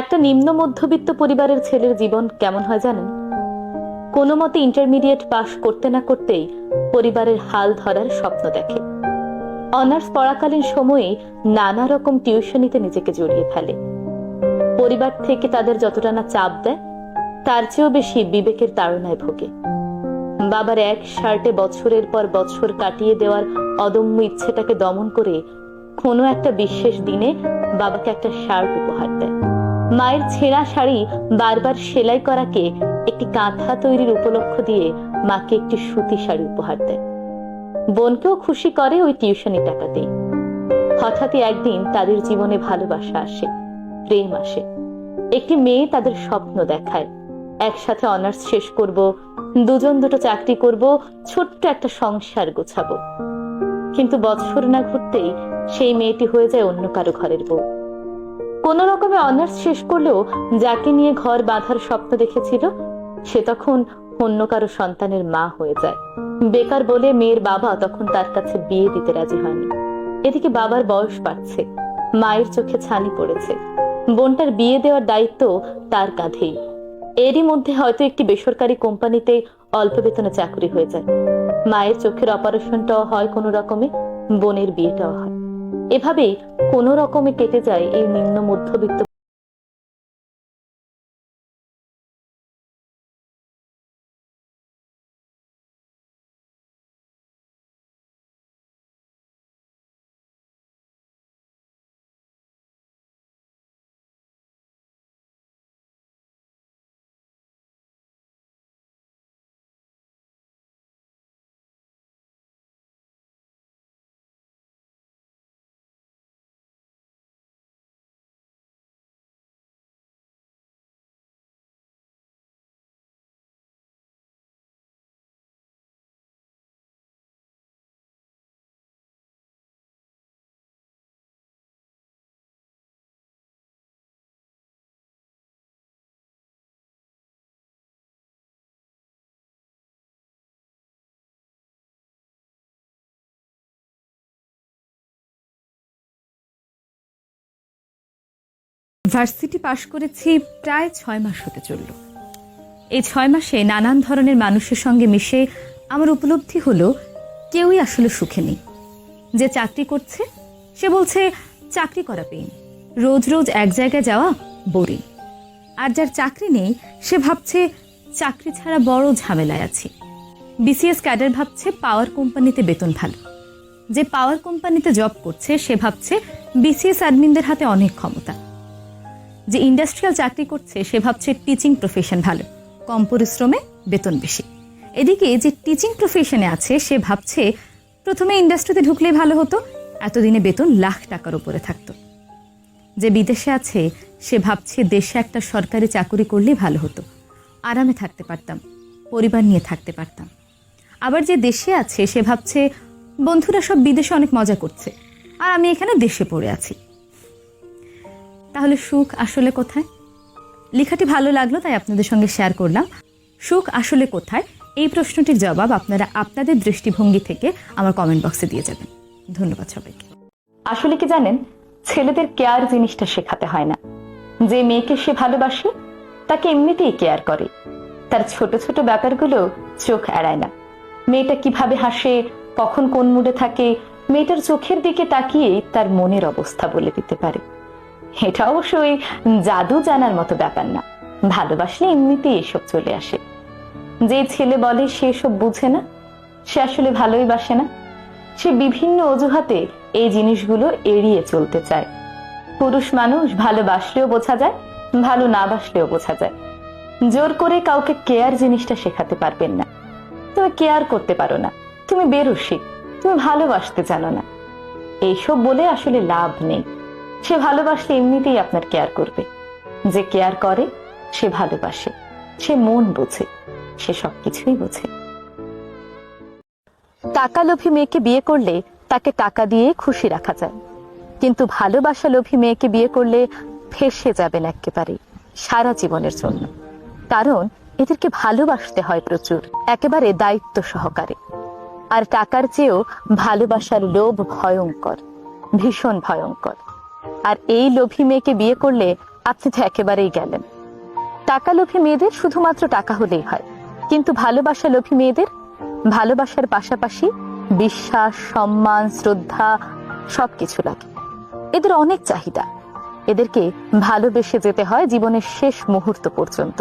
একটা নিম্ন মধ্যবিত্ত পরিবারের ছেলের জীবন কেমন হয় জানেন? কোনো মতে ইন্টারমিডিয়েট পাশ করতে না করতেই পরিবারের হাল ধরার স্বপ্ন দেখে। অনার্স পড়াকালীন সময়ে নানা রকম টিউশনিতে নিজেকে জড়িয়ে ফেলে। পরিবার থেকে তাদের যতটা না চাপ দেয়, তার চেয়েও বেশি বিবেকের তাড়নায় ভোগে। বাবার এক শার্টে বছরের পর বছর কাটিয়ে দেওয়ার অদম্য ইচ্ছেটাকে দমন করে কোনো একটা বিশেষ দিনে বাবাকে একটা শার্ট উপহার দেয়। মায়ের ছেঁড়া শাড়ি বারবার সেলাই করাকে একটি কাঁথা তৈরির উপলক্ষ দিয়ে মাকে একটি সুতি শাড়ি উপহার দেয় বোনকেও খুশি করে ওই টিউশনি টাকাতেই হঠাৎই একদিন তাদের জীবনে ভালোবাসা আসে, প্রেম আসে। একটি মেয়ে তাদের স্বপ্ন দেখায়। একসাথে অনার্স শেষ করব, দুজন দুটো চাকরি করব, ছোট্ট একটা সংসার গোছাবো। কিন্তু বছর না ঘুরতেই সেই মেয়েটি হয়ে যায় অন্য কারও ঘরের বউ। কোন রকমে অনার্স শেষ করলেও যাকে নিয়ে ঘর বাঁধার স্বপ্ন দেখেছিল, সে তখন অন্য কারও সন্তানের মা হয়ে যায়। বেকার বলে মেয়ের বাবা তখন তার কাছে বিয়ে দিতে রাজি হয়নি। এদিকে বাবার বয়স বাড়ছে, মায়ের চোখে ছানি পড়েছে। বোনটার বিয়ে দেওয়ার দায়িত্ব তার কাঁধেই। এরই মধ্যে হয়তো একটি বেসরকারি কোম্পানিতে অল্প বেতনে চাকরি হয়ে যায়। মায়ের চোখের অপারেশনটাও হয় কোনো রকমে, বোনের বিয়েটাও হয়। এভাবেই কোনো রকমে কেটে যায় এই নিম্ন মধ্যবিত্ত ভার্সিটি পাশ করেছি, প্রায় ছয় মাস হতে চলল। এই ছয় মাসে নানান ধরনের মানুষের সঙ্গে মিশে আমার উপলব্ধি হলো, কেউই আসলে সুখে নেই। যে চাকরি করছে, সে বলছে, চাকরি করা পেন রোজ রোজ এক জায়গায় যাওয়া বোরিং। আর যার চাকরি নেই, সে ভাবছে, চাকরি ছাড়া বড় ঝামেলায় আছি। বিসিএস ক্যাডার ভাবছে, পাওয়ার কোম্পানিতে বেতন ভালো। যে পাওয়ার কোম্পানিতে জব করছে, সে ভাবছে, বিসিএস অ্যাডমিনদের হাতে অনেক ক্ষমতা। যে ইন্ডাস্ট্রিয়াল চাকরি করছে, সে ভাবছে টিচিং প্রফেশন ভালো। কম পরিশ্রমে বেতন বেশি। এদিকে যে টিচিং প্রফেশনে আছে, সে ভাবছে প্রথমে ইন্ডাস্ট্রিতে ঢুকলেই ভালো হতো, এতদিনে বেতন লাখ টাকার উপরে থাকতো। যে বিদেশে আছে, সে ভাবছে দেশে একটা সরকারি চাকরি করলেই ভালো হতো। আরামে থাকতে পারতাম, পরিবার নিয়ে থাকতে পারতাম। আবার যে দেশে আছে, সে ভাবছে, বন্ধুরা সব বিদেশে অনেক মজা করছে, আর আমি এখানে দেশে পড়ে আছি। তাহলে সুখ আসলে কোথায়? লেখাটি ভালো লাগল, তাই আপনাদের সঙ্গে শেয়ার করলাম। সুখ আসলে কোথায়? এই প্রশ্নটির জবাব আপনারা আপনাদের দৃষ্টিভঙ্গি থেকে আমার কমেন্ট বক্সে দিয়ে যাবেন। ধন্যবাদ সবাইকে। আসলে কি জানেন, ছেলেদের কেয়ার জিনিসটা শেখাতে হয় না। যে মেয়েকে সে ভালোবাসে, তাকে এমনিতেই কেয়ার করে। তার ছোট ছোট ব্যাপারগুলো চোখ এড়ায় না। মেয়েটা কীভাবে হাসে, কখন কোন মুডে থাকে, মেয়েটার চোখের দিকে তাকিয়ে তার মনের অবস্থা বলে দিতে পারে। এটা অবশ্যই জাদু জানার মতো ব্যাপার না। ভালোবাসলে এমনিতেই এসব চলে আসে। যে ছেলে বলে সে এসব বুঝে না, সে আসলে ভালোই বাসে না। সে বিভিন্ন অজুহাতে এই জিনিসগুলো এড়িয়ে চলতে চায়। পুরুষ মানুষ ভালোবাসলেও বোঝা যায়, ভালো না বাসলেও বোঝা যায়। জোর করে কাউকে কেয়ার জিনিসটা শেখাতে পারবেন না। তুমি কেয়ার করতে পারো না, তুমি বেরসিক তুমি ভালোবাসতে জানো না। এইসব বলে আসলে লাভ নেই। সে ভালোবাসলে এমনিতেই আপনার কেয়ার করবে। যে কেয়ার করে, সে ভালোবাসে। সে মন বোঝে, সে সবকিছুই বোঝে। টাকা লোভী মেয়েকে বিয়ে করলে তাকে টাকা দিয়ে খুশি রাখা যায়। কিন্তু ভালোবাসা লোভী মেয়েকে বিয়ে করলে ফেসে যাবেন একেবারে সারা জীবনের জন্য। কারণ এদেরকে ভালোবাসতে হয় প্রচুর, একেবারে দায়িত্ব সহকারে। আর টাকার চেয়েও ভালোবাসার লোভ ভয়ঙ্কর, ভীষণ ভয়ঙ্কর। আর এই লোভী মেয়েকে বিয়ে করলে আপনি তো একেবারেই গেলেন। টাকা লোভী মেয়েদের শুধুমাত্র টাকা হলেই হয়, কিন্তু ভালোবাসা লোভী মেয়েদের ভালোবাসার পাশাপাশি বিশ্বাস, সম্মান, শ্রদ্ধা সবকিছু লাগে। এদের অনেক চাহিদা। এদেরকে ভালোবেসে যেতে হয় জীবনের শেষ মুহূর্ত পর্যন্ত।